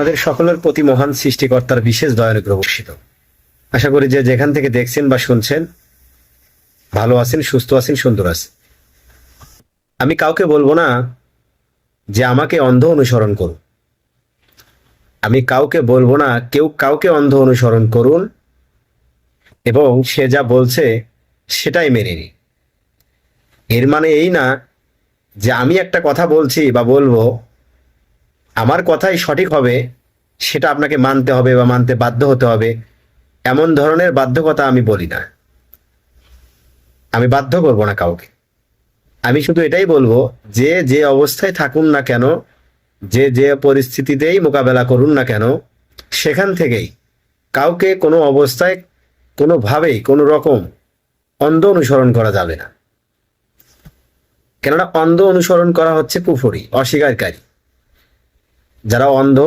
আমাদের সকলের প্রতি মহান সৃষ্টিকর্তার বিশেষ দয়ানুগ্রহ বর্ষিত আশা করি যে যেখান থেকে দেখছেন বা শুনছেন, ভালো আছেন, সুস্থ আছেন, সুন্দর আছেন। আমি কাউকে বলব না যে আমাকে অন্ধ অনুসরণ করুন। আমি কাউকে বলব না, কেউ কাউকে অন্ধ অনুসরণ করুন এবং সে যা বলছে সেটাই মেনে নিন। এর মানে এই না যে আমি একটা কথা বলছি বা বলব আমার কথাই সঠিক হবে, সেটা আপনাকে মানতে হবে বা মানতে বাধ্য হতে হবে, এমন ধরনের বাধ্যকতা আমি বলি না। আমি বাধ্য করব না কাউকে। আমি শুধু এটাই বলব যে যে অবস্থায় থাকুন না কেন, যে যে পরিস্থিতিতেই মোকাবেলা করুন না কেন, সেখান থেকেই কাউকে কোনো অবস্থায় কোনোভাবেই, কোনো রকম অন্ধ অনুসরণ করা যাবে না। কেননা অন্ধ অনুসরণ করা হচ্ছে কুফরি, অস্বীকারী। যারা অন্ধ,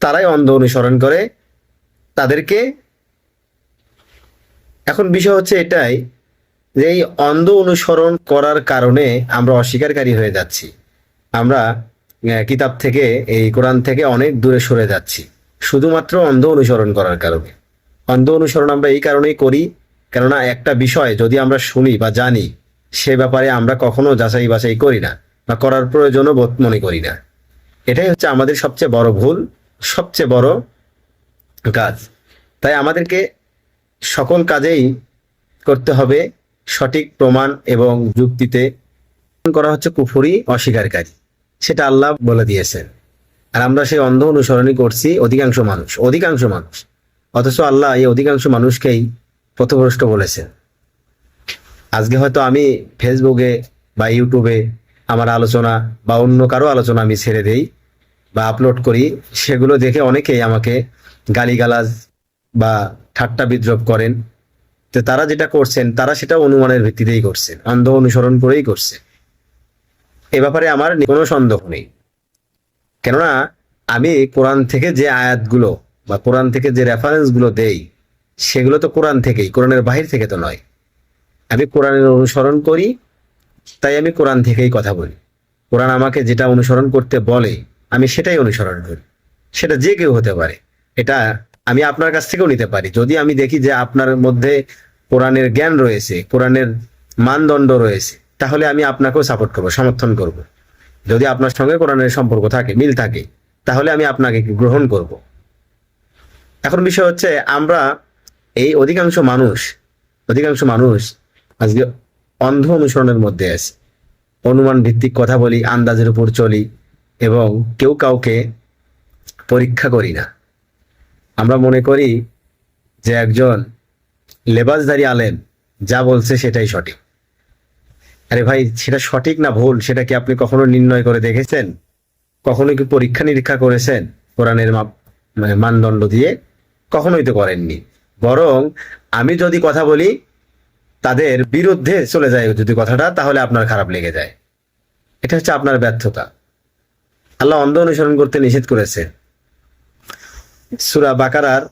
তারাই অন্ধ অনুসরণ করে। তাদেরকে এখন বিষয় হচ্ছে এটাই যে এই অন্ধ অনুসরণ করার কারণে আমরা অস্বীকারী হয়ে যাচ্ছি। আমরা কিতাব থেকে, এই কোরআন থেকে অনেক দূরে সরে যাচ্ছি। শুধুমাত্র অন্ধ অনুসরণ করার কারণে। অন্ধ অনুসরণ আমরা এই কারণেই করি, কেননা একটা বিষয় যদি আমরা শুনি বা জানি, সে ব্যাপারে আমরা কখনো যাচাই বাছাই করি না বা করার প্রয়োজনও বোধ মনে করি না। এটাই হচ্ছে আমাদের সবচেয়ে বড় ভুল, সবচেয়ে বড় কাজ। তাই আমাদেরকে সকল কাজেই করতে হবে সঠিক প্রমাণ এবং যুক্তিতে। করা হচ্ছে কুফুরি অস্বীকারী সেটা আল্লাহ বলে দিয়েছেন। আর আমরা সেই অন্ধ অনুসরণই করছি অধিকাংশ মানুষ অধিকাংশ মানুষ। অথচ আল্লাহ এই অধিকাংশ মানুষকেই পথভ্রষ্ট বলেছেন। আজকে হয়তো আমি ফেসবুকে বা ইউটিউবে আমার আলোচনা বা অন্য কারও আলোচনা আমি ছেড়ে দেই বা আপলোড করি, সেগুলো দেখে অনেকেই আমাকে গালিগালাজ বা ঠাট্টা বিদ্রোপ করেন। তো তারা যেটা করছেন, তারা সেটা অনুমানের ভিত্তিতেই করছেন অন্ধ অনুসরণ করেই করছে এ ব্যাপারে আমার কোনো সন্দেহ নেই। কেননা, আমি কোরআন থেকে যে আয়াতগুলো বা কোরআন থেকে যে রেফারেন্সগুলো দেই, সেগুলো তো কোরআন থেকেই, কোরআনের বাহির থেকে তো নয়। আমি কোরআনের অনুসরণ করি তাই আমি কোরআন থেকেই কথা বলি কোরআন আমাকে যেটা অনুসরণ করতে বলে, আমি সেটাই অনুসরণ করি সেটা যে কেউ হতে পারে এটা আমি আপনার কাছ থেকেও নিতে পারি যদি আমি দেখি যে আপনার মধ্যে কোরআনের জ্ঞান রয়েছে, কোরআনের মানদণ্ড রয়েছে, তাহলে আমি আপনাকেও সাপোর্ট করব, সমর্থন করব। যদি আপনার সঙ্গে কোরআনের সম্পর্ক থাকে, মিল থাকে, তাহলে আমি আপনাকে গ্রহণ করব। এখন বিষয় হচ্ছে, আমরা এই অধিকাংশ মানুষ অধিকাংশ মানুষ আজকে অন্ধ অনুসরণের মধ্যে আছে। অনুমান ভিত্তিক কথা বলি, আন্দাজের উপর চলি এবং কেউ কাউকে পরীক্ষা করি না। আমরা মনে করি যে একজন লেবাসধারী আলেম যা বলছে সেটাই সঠিক। আরে ভাই, সেটা সঠিক না ভুল? সেটা কি আপনি কখনো নির্ণয় করে দেখেছেন? কখনো কি পরীক্ষা নিরীক্ষা করেছেন কোরআনের মাপ মানে মানদণ্ড দিয়ে? কখনোই তো করেননি। বরং আমি যদি কথা বলি তাদের বিরুদ্ধে চলে যায় যদি কথাটা, তাহলে আপনার খারাপ লেগে যায়। এটা হচ্ছে আপনার ব্যর্থতা। আল্লাহ অন্ধ অনুসরণ করতে নিষেধ করেছে সুরা বাকারার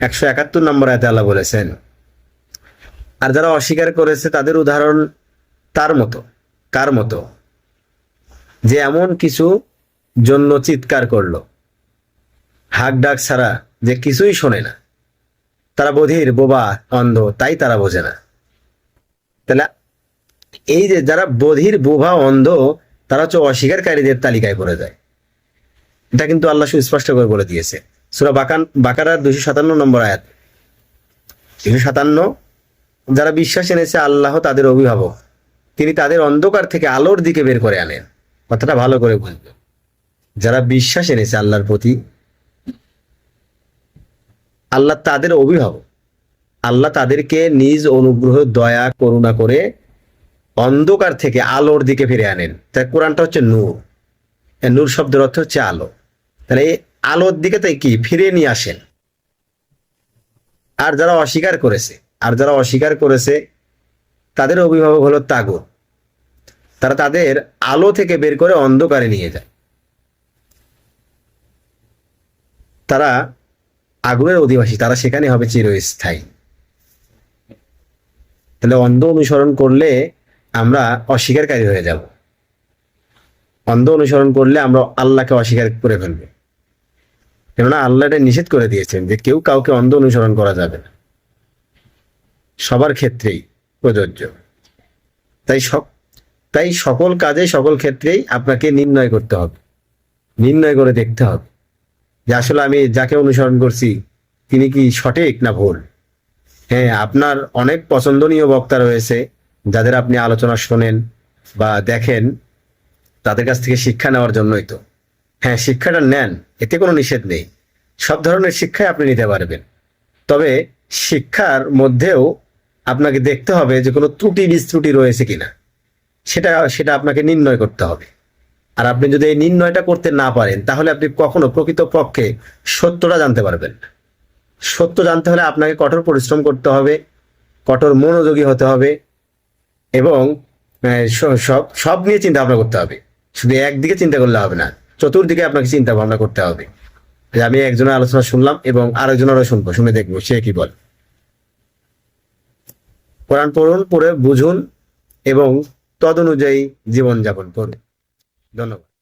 একশো একাত্তর নম্বর আয়তে আল্লাহ বলেছেন, আর যারা অস্বীকার করেছে তাদের উদাহরণ তার মতো, কার মতো? যে এমন কিছু জন্য চিৎকার করল। হাক ডাক ছাড়া যে কিছুই শোনে না। তারা বধির, বোবা, অন্ধ, তাই তারা বোঝে না। তাহলে এই যে যারা বধির বোবা অন্ধ, তারা হচ্ছে অস্বীকারীদের তালিকায় পড়ে যায়। এটা কিন্তু আল্লাহ সুস্পষ্ট করে বলে দিয়েছে। সুরা বাকান, বাকারার দুশো সাতান্ন নম্বর আয়াত। দুশো সাতান্ন, যারা বিশ্বাস এনেছে আল্লাহ তাদের অভিভাবক, তিনি তাদের অন্ধকার থেকে আলোর দিকে বের করে আনেন। কথাটা ভালো করে বুঝবে। যারা বিশ্বাস এনেছে আল্লাহর প্রতি, আল্লাহ তাদের অভিভাবক আল্লাহ তাদেরকে নিজ অনুগ্রহ, দয়া, করুণা করে অন্ধকার থেকে আলোর দিকে ফিরে আনেন। তাই কোরআনটা হচ্ছে নূর। নূর শব্দের অর্থ হচ্ছে আলো। তাহলে এই আলোর দিকে তাই কি? ফিরে নিয়ে আসেন। আর যারা অস্বীকার করেছে, আর যারা অস্বীকার করেছে, তাদের অভিভাবক হলো তাগর তারা তাদের আলো থেকে বের করে অন্ধকারে নিয়ে যায়। তারা আগুনের অধিবাসী, তারা সেখানে হবে চিরস্থায়ী। তাহলে অন্ধ অনুসরণ করলে আমরা অস্বীকারী হয়ে যাব। অন্ধ অনুসরণ করলে আমরা আল্লাহকে অস্বীকার করে ফেলব। কেননা আল্লাহ এটা নিষেধ করে দিয়েছেন যে কেউ কাউকে অন্ধ অনুসরণ করা যাবে না। সবার ক্ষেত্রেই প্রযোজ্য। তাই সব, তাই সকল কাজে, সকল ক্ষেত্রেই আপনাকে নির্ণয় করতে হবে। নির্ণয় করে দেখতে হবে যে আসলে আমি যাকে অনুসরণ করছি, তিনি কি সঠিক না ভুল? হ্যাঁ আপনার অনেক পছন্দনীয় বক্তা রয়েছে, যাদের আপনি আলোচনা শোনেন বা দেখেন, তাদের কাছ থেকে শিক্ষা নেওয়ার জন্যই তো। হ্যাঁ শিক্ষাটা নেন, এতে কোনো নিষেধ নেই। সব ধরনের শিক্ষাই আপনি নিতে পারবেন। তবে শিক্ষার মধ্যেও আপনাকে দেখতে হবে যে কোনো ত্রুটি বিস্ত্রুটি রয়েছে কিনা। সেটা সেটা আপনাকে নির্ণয় করতে হবে। আর আপনি যদি এই নির্ণয়টা করতে না পারেন, তাহলে আপনি কখনো প্রকৃত পক্ষে সত্যটা জানতে পারবেন না। সত্য জানতে হলে আপনাকে কঠোর পরিশ্রম করতে হবে, কঠোর মনোযোগী হতে হবে এবং সব সব নিয়ে চিন্তা ভাবনা করতে হবে। শুধু একদিকে চিন্তা করলে হবে না, চতুর্দিকে আপনাকে চিন্তা ভাবনা করতে হবে। আমি একজনের আলোচনা শুনলাম এবং আরেকজনেরও শুনব, শুনে দেখব সে কি বল। কোরআন পড়ুন, পড়ে বুঝুন এবং তদনুযায়ী জীবনযাপন করুন। ধন্যবাদ।